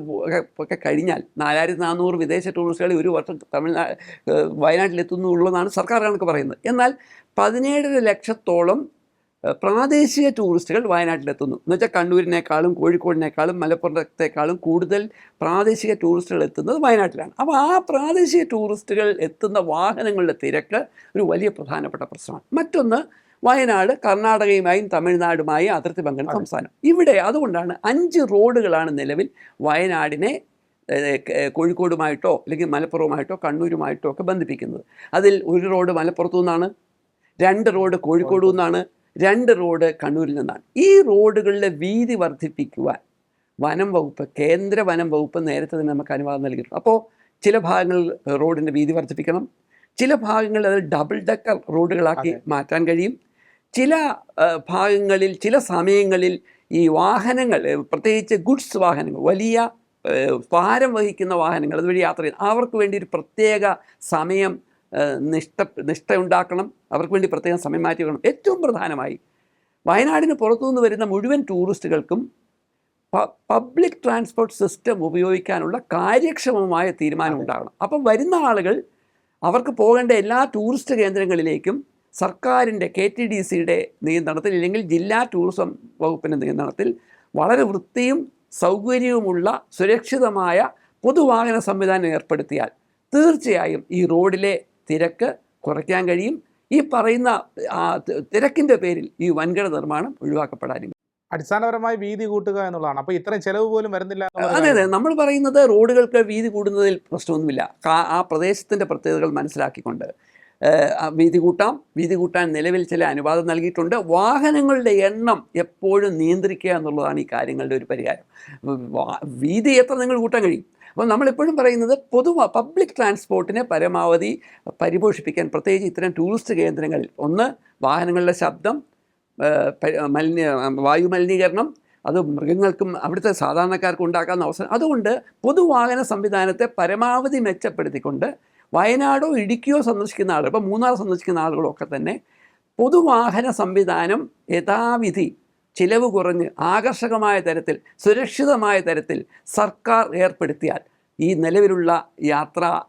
ഒക്കെ- കഴിഞ്ഞാൽ നാലായിരത്തി നാനൂറ് വിദേശ ടൂറിസ്റ്റുകൾ ഒരു വർഷം തമിഴ്നാട് എത്തുന്നുള്ളതാണ് സർക്കാർ കണക്ക് പറയുന്നത്. എന്നാൽ പതിനേഴര ലക്ഷത്തോളം പ്രാദേശിക ടൂറിസ്റ്റുകൾ വയനാട്ടിലെത്തുന്നു എന്ന് വെച്ചാൽ കണ്ണൂരിനേക്കാളും കോഴിക്കോടിനേക്കാളും മലപ്പുറത്തേക്കാളും കൂടുതൽ പ്രാദേശിക ടൂറിസ്റ്റുകൾ എത്തുന്നത് വയനാട്ടിലാണ്. അപ്പോൾ ആ പ്രാദേശിക ടൂറിസ്റ്റുകൾ എത്തുന്ന വാഹനങ്ങളുടെ തിരക്ക് ഒരു വലിയ പ്രധാനപ്പെട്ട പ്രശ്നമാണ്. മറ്റൊന്ന് വയനാട് കർണാടകയുമായും തമിഴ്നാടുമായും അതിർത്തി പങ്കിടുന്ന. സംസ്ഥാനം. ഇവിടെ അതുകൊണ്ടാണ് അഞ്ച് റോഡുകളാണ് നിലവിൽ വയനാടിനെ കോഴിക്കോടുമായിട്ടോ അല്ലെങ്കിൽ മലപ്പുറവുമായിട്ടോ കണ്ണൂരുമായിട്ടോ ഒക്കെ ബന്ധിപ്പിക്കുന്നത്. അതിൽ ഒരു റോഡ് മലപ്പുറത്തു നിന്നാണ് രണ്ട് റോഡ് കോഴിക്കോട് നിന്നാണ് രണ്ട് റോഡ് കണ്ണൂരിൽ നിന്നാണ്. ഈ റോഡുകളുടെ വീതി വർദ്ധിപ്പിക്കുവാൻ വനം വകുപ്പ് കേന്ദ്ര വനം വകുപ്പ് നേരത്തെ തന്നെ നമുക്ക് അനുവാദം നൽകിയിട്ടുണ്ട്. അപ്പോൾ ചില ഭാഗങ്ങളിൽ റോഡിന്റെ വീതി വർദ്ധിപ്പിക്കണം. ചില ഭാഗങ്ങളിൽ അത് ഡബിൾ ഡക്കർ റോഡുകളാക്കി മാറ്റാൻ കഴിയും. ചില ഭാഗങ്ങളിൽ ചില സമയങ്ങളിൽ ഈ വാഹനങ്ങൾ പ്രത്യേകിച്ച് ഗുഡ്സ് വാഹനങ്ങൾ വലിയ ഭാരം വഹിക്കുന്ന വാഹനങ്ങൾ അതുവഴി യാത്ര ചെയ്യുന്ന അവർക്ക് വേണ്ടി ഒരു പ്രത്യേക സമയം നിഷ്ഠ നിഷ്ഠ ഉണ്ടാക്കണം. അവർക്ക് വേണ്ടി പ്രത്യേകം സമയം മാറ്റി വെക്കണം. ഏറ്റവും പ്രധാനമായി വയനാടിന് പുറത്തുനിന്ന് വരുന്ന മുഴുവൻ ടൂറിസ്റ്റുകൾക്കും പബ്ലിക് ട്രാൻസ്പോർട്ട് സിസ്റ്റം ഉപയോഗിക്കാനുള്ള കാര്യക്ഷമമായ തീരുമാനം. ഉണ്ടാകണം. അപ്പം വരുന്ന ആളുകൾ അവർക്ക് പോകേണ്ട എല്ലാ ടൂറിസ്റ്റ് കേന്ദ്രങ്ങളിലേക്കും സർക്കാരിന്റെ കെ ടി ഡി സിയുടെ നിയന്ത്രണത്തിൽ ഇല്ലെങ്കിൽ ജില്ലാ ടൂറിസം വകുപ്പിന്റെ നിയന്ത്രണത്തിൽ വളരെ വൃത്തിയും സൗകര്യവുമുള്ള സുരക്ഷിതമായ പൊതുവാഹന സംവിധാനം ഏർപ്പെടുത്തിയാൽ തീർച്ചയായും ഈ റോഡിലെ തിരക്ക് കുറയ്ക്കാൻ കഴിയും. ഈ പറയുന്ന തിരക്കിന്റെ പേരിൽ ഈ വൻകിട നിർമ്മാണം ഒഴിവാക്കപ്പെടാനും. അടിസ്ഥാനപരമായി വീതി കൂട്ടുക എന്നുള്ളതാണ്. അപ്പോൾ ഇത്രയും ചിലവ് പോലും വരുന്നില്ല അതെ അതെ. നമ്മൾ പറയുന്നത് റോഡുകൾക്ക് വീതി കൂടുന്നതിൽ പ്രശ്നമൊന്നുമില്ല. ആ പ്രദേശത്തിന്റെ പ്രത്യേകതകൾ മനസ്സിലാക്കിക്കൊണ്ട് വീതി കൂട്ടാം. വീതി കൂട്ടാൻ നിലവിൽ ചില അനുവാദം നൽകിയിട്ടുണ്ട്. വാഹനങ്ങളുടെ എണ്ണം എപ്പോഴും നിയന്ത്രിക്കുക എന്നുള്ളതാണ് ഈ കാര്യങ്ങളുടെ ഒരു പരിഹാരം. വീതി എത്ര നിങ്ങൾ കൂട്ടാൻ കഴിയും? അപ്പോൾ നമ്മളെപ്പോഴും പറയുന്നത് പൊതുവ പബ്ലിക് ട്രാൻസ്പോർട്ടിനെ പരമാവധി പരിപോഷിപ്പിക്കാൻ പ്രത്യേകിച്ച് ഇത്തരം ടൂറിസ്റ്റ് കേന്ദ്രങ്ങളിൽ ഒന്ന് വാഹനങ്ങളുടെ ശബ്ദം മലിന വായു മലിനീകരണം അത് മൃഗങ്ങൾക്കും അവിടുത്തെ സാധാരണക്കാർക്കും ഉണ്ടാക്കാവുന്ന അവസരം. അതുകൊണ്ട് പൊതുവാഹന സംവിധാനത്തെ പരമാവധി മെച്ചപ്പെടുത്തിക്കൊണ്ട് വയനാടോ ഇടുക്കിയോ സന്ദർശിക്കുന്ന ആളുകൾ ഇപ്പോൾ മൂന്നാർ സന്ദർശിക്കുന്ന ആളുകളൊക്കെ തന്നെ പൊതുവാഹന സംവിധാനം യഥാവിധി ചിലവ് കുറഞ്ഞ് ആകർഷകമായ തരത്തിൽ സുരക്ഷിതമായ തരത്തിൽ സർക്കാർ ഏർപ്പെടുത്തിയാൽ ഈ നിലവിലുള്ള യാത്രാ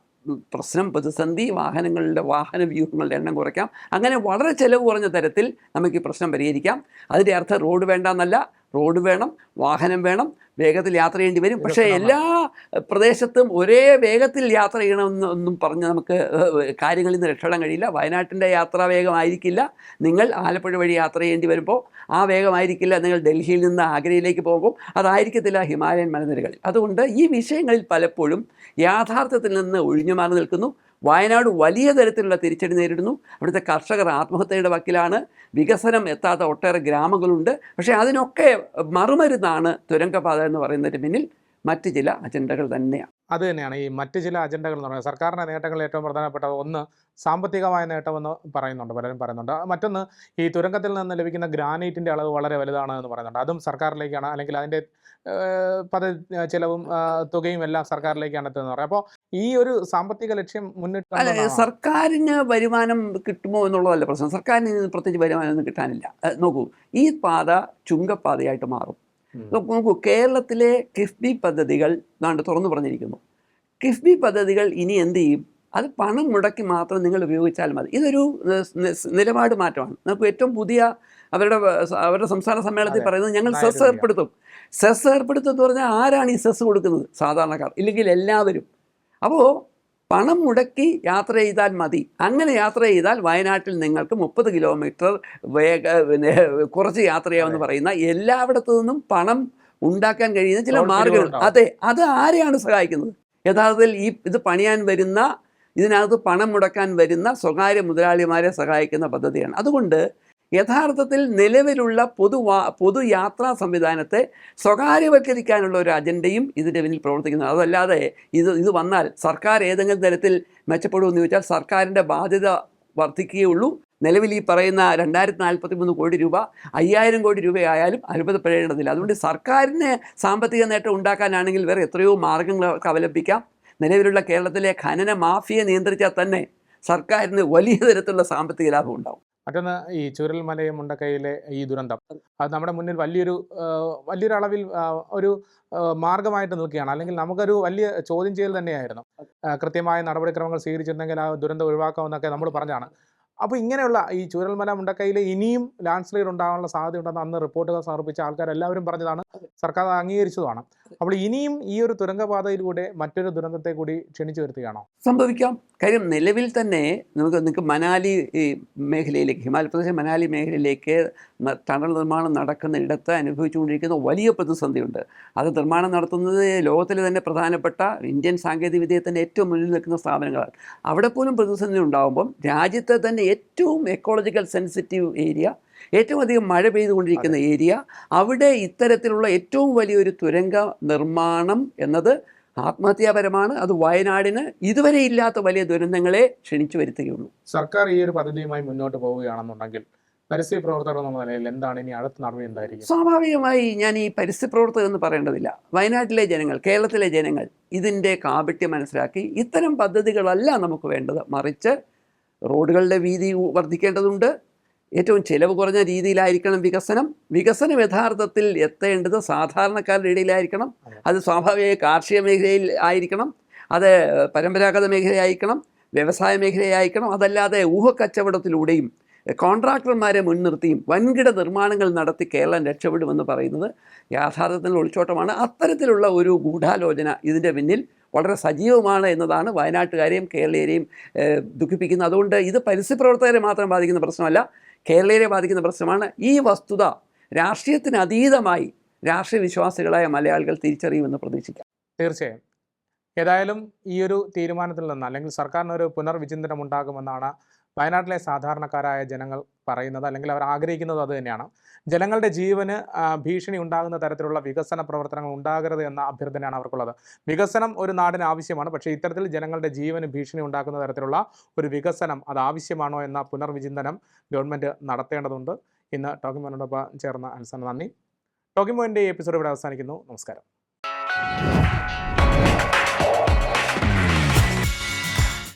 പ്രശ്നം പ്രതിസന്ധി വാഹനങ്ങളുടെ വാഹന വ്യൂഹങ്ങളുടെ എണ്ണം കുറയ്ക്കാം. അങ്ങനെ വളരെ ചിലവ് കുറഞ്ഞ തരത്തിൽ നമുക്ക് ഈ പ്രശ്നം പരിഹരിക്കാം. അതിന്റെ അർത്ഥം റോഡ് വേണ്ടെന്നല്ല റോഡ് വേണം വാഹനം വേണം വേഗത്തിൽ യാത്ര ചെയ്യേണ്ടി വരും. പക്ഷേ എല്ലാ പ്രദേശത്തും ഒരേ വേഗത്തിൽ യാത്ര ചെയ്യണമെന്ന് ഒന്നും പറഞ്ഞ് നമുക്ക് കാര്യങ്ങളിൽ നിന്ന് രക്ഷപ്പെടാൻ കഴിയില്ല. വയനാട്ടിന്റെ യാത്രാ വേഗമായിരിക്കില്ല. നിങ്ങൾ ആലപ്പുഴ വഴി യാത്ര ചെയ്യേണ്ടി വരുമ്പോൾ ആ വേഗമായിരിക്കില്ല. നിങ്ങൾ ഡൽഹിയിൽ നിന്ന് ആഗ്രയിലേക്ക് പോകുമ്പോൾ അതായിരിക്കത്തില്ല ഹിമാലയൻ മലനിരകളിൽ. അതുകൊണ്ട് ഈ വിഷയങ്ങളിൽ പലപ്പോഴും യാഥാർത്ഥ്യത്തിൽ നിന്ന് ഒഴിഞ്ഞു മാറി നിൽക്കുന്നു. വയനാട് വലിയ തരത്തിലുള്ള തിരിച്ചടി നേരിടുന്നു. അവിടുത്തെ കർഷകർ ആത്മഹത്യയുടെ വക്കിലാണ്. വികസനം എത്താത്ത ഒട്ടേറെ ഗ്രാമങ്ങളുണ്ട്. പക്ഷേ അതിനൊക്കെ മറുമരുന്നാണ് തുരങ്കപാത എന്ന് പറയുന്നതിന് പിന്നിൽ മറ്റ് ചില അജണ്ടകൾ തന്നെയാണ്. അത് തന്നെയാണ്. ഈ മറ്റ് ചില അജണ്ടകൾ എന്ന് പറയുന്നത് സർക്കാരിന്റെ നേട്ടങ്ങൾ ഏറ്റവും പ്രധാനപ്പെട്ടത് ഒന്ന് സാമ്പത്തികമായ നേട്ടമെന്ന് പറയുന്നുണ്ട്. പലരും പറയുന്നുണ്ട്. മറ്റൊന്ന് ഈ തുരങ്കത്തിൽ നിന്ന് ലഭിക്കുന്ന ഗ്രാനൈറ്റിന്റെ അളവ് വളരെ വലുതാണ് എന്ന് പറയുന്നുണ്ട്. അതും സർക്കാരിലേക്കാണ്. അല്ലെങ്കിൽ അതിന്റെ പദ ചിലവും തുകയും എല്ലാം സർക്കാരിലേക്കാണ് എത്തുന്നത് അപ്പോൾ ഈ ഒരു സാമ്പത്തിക ലക്ഷ്യം മുന്നിട്ട് അല്ല? സർക്കാരിന് വരുമാനം കിട്ടുമോ എന്നുള്ളതല്ല പ്രശ്നം. സർക്കാരിന് പ്രത്യേകിച്ച് വരുമാനമൊന്നും കിട്ടാനില്ല. നോക്കൂ ഈ പാത ചുങ്കപ്പാതയായിട്ട് മാറും. നോക്കൂ കേരളത്തിലെ കിഫ്ബി പദ്ധതികൾ നാണ്ട് തുറന്നു പറഞ്ഞിരിക്കുന്നു. കിഫ്ബി പദ്ധതികൾ ഇനി എന്ത് ചെയ്യും? അത് പണം മുടക്കി മാത്രം നിങ്ങൾ ഉപയോഗിച്ചാൽ മതി. ഇതൊരു നിലപാട് മാറ്റമാണ്. നമുക്ക് ഏറ്റവും പുതിയ അവരുടെ അവരുടെ സംസ്ഥാന സമ്മേളനത്തിൽ പറയുന്നത് ഞങ്ങൾ സെസ്. ഏർപ്പെടുത്തും. സെസ് ഏർപ്പെടുത്തും എന്ന് പറഞ്ഞാൽ ആരാണ് ഈ സെസ് കൊടുക്കുന്നത്? സാധാരണക്കാർ. ഇല്ലെങ്കിൽ എല്ലാവരും. അപ്പോൾ പണം മുടക്കി യാത്ര ചെയ്താൽ മതി. അങ്ങനെ യാത്ര ചെയ്താൽ വയനാട്ടിൽ നിങ്ങൾക്ക് മുപ്പത് കിലോമീറ്റർ വേഗ പിന്നെ കുറച്ച് യാത്ര ചെയ്യാമെന്ന് പറയുന്ന എല്ലായിടത്തു നിന്നും പണം ഉണ്ടാക്കാൻ കഴിയുന്ന ചില മാർഗങ്ങൾ അതെ അത് ആരെയാണ് സഹായിക്കുന്നത്? യഥാർത്ഥത്തിൽ ഈ ഇത് പണിയാൻ വരുന്ന ഇതിനകത്ത് പണം മുടക്കാൻ വരുന്ന സ്വകാര്യ മുതലാളിമാരെ സഹായിക്കുന്ന പദ്ധതിയാണ്. അതുകൊണ്ട് യഥാർത്ഥത്തിൽ നിലവിലുള്ള പൊതു പൊതുയാത്രാ സംവിധാനത്തെ സ്വകാര്യവൽക്കരിക്കാനുള്ള ഒരു അജണ്ടയും ഇതിന്റെ പിന്നിൽ പ്രവർത്തിക്കുന്നു. അതല്ലാതെ ഇത് ഇത് വന്നാൽ സർക്കാർ ഏതെങ്കിലും തരത്തിൽ മെച്ചപ്പെടുമെന്ന് ചോദിച്ചാൽ സർക്കാരിന്റെ ബാധ്യത വർദ്ധിക്കുകയുള്ളൂ. നിലവിൽ ഈ പറയുന്ന രണ്ടായിരത്തി നാൽപ്പത്തി മൂന്ന് കോടി രൂപ അയ്യായിരം കോടി രൂപയായാലും അത്ഭുതപ്പെടേണ്ടതില്ല അതുകൊണ്ട് സർക്കാരിന് സാമ്പത്തിക നേട്ടം ഉണ്ടാക്കാനാണെങ്കിൽ വേറെ എത്രയോ മാർഗങ്ങൾ അവലംബിക്കാം. നിലവിലുള്ള കേരളത്തിലെ ഖനന മാഫിയെ നിയന്ത്രിച്ചാൽ തന്നെ സർക്കാരിന് വലിയ തരത്തിലുള്ള സാമ്പത്തിക ലാഭം ഉണ്ടാവും. മറ്റൊന്ന് ഈ ചുരൽമലയും മുണ്ടക്കൈയിലെ ഈ ദുരന്തം. അത് നമ്മുടെ മുന്നിൽ വലിയൊരു വലിയൊരു അളവിൽ ഒരു മാർഗമായിട്ട് നിൽക്കുകയാണ്. അല്ലെങ്കിൽ നമുക്കൊരു വലിയ ചോദ്യം ചെയ്യൽ തന്നെയായിരുന്നു. കൃത്യമായ നടപടിക്രമങ്ങൾ സ്വീകരിച്ചിരുന്നെങ്കിൽ ആ ദുരന്തം ഒഴിവാക്കാമെന്നൊക്കെ നമ്മൾ പറഞ്ഞാണ്. അപ്പോൾ ഇങ്ങനെയുള്ള ഈ ചുരൽമല മുണ്ടക്കൈയിൽ ഇനിയും ലാൻഡ് സ്ലൈഡ് ഉണ്ടാകാനുള്ള സാധ്യതയുണ്ടെന്ന് അന്ന് റിപ്പോർട്ടുകൾ സമർപ്പിച്ച ആൾക്കാരെല്ലാവരും പറഞ്ഞതാണ്. സർക്കാർ അംഗീകരിച്ചതുമാണ്. അപ്പോൾ ഇനിയും ഈ ഒരു തുരങ്കപാതയിലൂടെ മറ്റൊരു ദുരന്തത്തെ കൂടി ക്ഷണിച്ചു വരുത്തുകയാണോ? സംഭവിക്കാം. കാര്യം നിലവിൽ തന്നെ നമുക്ക് നിങ്ങൾക്ക് മനാലി മേഖലയിലേക്ക് ഹിമാചൽ പ്രദേശ് മനാലി മേഖലയിലേക്ക് ടണൽ നിർമ്മാണം നടക്കുന്ന ഇടത്ത് അനുഭവിച്ചുകൊണ്ടിരിക്കുന്ന വലിയ പ്രതിസന്ധിയുണ്ട്. അത് നിർമ്മാണം നടത്തുന്നത് ലോകത്തിലെ തന്നെ പ്രധാനപ്പെട്ട ഇന്ത്യൻ സാങ്കേതിക തന്നെ ഏറ്റവും മുന്നിൽ നിൽക്കുന്ന സ്ഥാപനങ്ങളാണ്. അവിടെ പോലും പ്രതിസന്ധി ഉണ്ടാകുമ്പം രാജ്യത്തെ തന്നെ ഏറ്റവും എക്കോളജിക്കൽ സെൻസിറ്റീവ് ഏരിയ ഏറ്റവും അധികം മഴ പെയ്തുകൊണ്ടിരിക്കുന്ന ഏരിയ അവിടെ ഇത്തരത്തിലുള്ള ഏറ്റവും വലിയൊരു തുരങ്ക നിർമ്മാണം എന്നത് ആത്മഹത്യാപരമാണ്. അത് വയനാടിന് ഇതുവരെ ഇല്ലാത്ത വലിയ ദുരന്തങ്ങളെ ക്ഷണിച്ചു വരുത്തുകയുള്ളൂ. സർക്കാർ ഈ ഒരു പദ്ധതിയുമായി മുന്നോട്ട് പോവുകയാണെന്നുണ്ടെങ്കിൽ പരിസ്ഥിതി പ്രവർത്തകർ എന്ന നിലയിൽ എന്താണ് ഇനി അടുത്ത നടപടി എന്തായിരിക്കും? സ്വാഭാവികമായി ഞാൻ ഈ പരിസ്ഥിതി പ്രവർത്തകർ എന്ന് പറയേണ്ടതില്ല. വയനാട്ടിലെ ജനങ്ങൾ കേരളത്തിലെ ജനങ്ങൾ ഇതിന്റെ കാപട്യം മനസ്സിലാക്കി ഇത്തരം പദ്ധതികളല്ല നമുക്ക് വേണ്ടത് മറിച്ച് റോഡുകളുടെ വീതി വർദ്ധിക്കേണ്ടതുണ്ട്. ഏറ്റവും ചിലവ് കുറഞ്ഞ രീതിയിലായിരിക്കണം വികസനം. വികസനം യഥാർത്ഥത്തിൽ എത്തേണ്ടത് സാധാരണക്കാരുടെ ഇടയിലായിരിക്കണം. അത്. സ്വാഭാവിക കാർഷിക മേഖലയിൽ ആയിരിക്കണം. അത് പരമ്പരാഗത മേഖലയായിരിക്കണം. വ്യവസായ മേഖലയായിരിക്കണം. അതല്ലാതെ ഊഹക്കച്ചവടത്തിലൂടെയും കോൺട്രാക്ടർമാരെ മുൻനിർത്തിയും വൻകിട നിർമ്മാണങ്ങൾ നടത്തി കേരളം രക്ഷപ്പെടുമെന്ന് പറയുന്നത് യാഥാർത്ഥ്യത്തിൽ ഒളിച്ചോട്ടമാണ്. അത്തരത്തിലുള്ള ഒരു ഗൂഢാലോചന ഇതിന്റെ പിന്നിൽ വളരെ സജീവമാണ് എന്നതാണ് വയനാട്ടുകാരെയും കേരളീയരെയും ദുഃഖിപ്പിക്കുന്നത്. അതുകൊണ്ട് ഇത് പരിസ്ഥിതി പ്രവർത്തകരെ മാത്രം ബാധിക്കുന്ന പ്രശ്നമല്ല. കേരളീയരെ ബാധിക്കുന്ന പ്രശ്നമാണ്. ഈ വസ്തുത രാഷ്ട്രീയത്തിന് അതീതമായി രാഷ്ട്രീയ വിശ്വാസികളായ മലയാളികൾ തിരിച്ചറിയുമെന്ന് പ്രതീക്ഷിക്കാം. തീർച്ചയായും. ഏതായാലും ഈ ഒരു തീരുമാനത്തിൽ നിന്ന് അല്ലെങ്കിൽ സർക്കാരിന് ഒരു പുനർവിചിന്തനം ഉണ്ടാകുമെന്നാണ് വയനാട്ടിലെ സാധാരണക്കാരായ ജനങ്ങൾ പറയുന്നത് അല്ലെങ്കിൽ അവർ ആഗ്രഹിക്കുന്നത് അത് തന്നെയാണ്. ജനങ്ങളുടെ ജീവന് ഭീഷണി ഉണ്ടാകുന്ന തരത്തിലുള്ള വികസന പ്രവർത്തനങ്ങൾ ഉണ്ടാകരുത് എന്ന അഭ്യർത്ഥനയാണ് അവർക്കുള്ളത്. വികസനം ഒരു നാടിന് ആവശ്യമാണ്. പക്ഷേ ഇത്തരത്തിൽ ജനങ്ങളുടെ ജീവന് ഭീഷണി ഉണ്ടാക്കുന്ന തരത്തിലുള്ള ഒരു വികസനം അത് ആവശ്യമാണോ എന്ന പുനർവിചിന്തനം ഗവൺമെന്റ് നടത്തേണ്ടതുണ്ട്. ഇന്ന് ടോക്കിംഗ് മോനോടൊപ്പം ചേർന്ന അനുസരണ നന്ദി. ടോക്കിംഗ് മോയിന്റെ ഈ എപ്പിസോഡ് ഇവിടെ അവസാനിക്കുന്നു. നമസ്കാരം.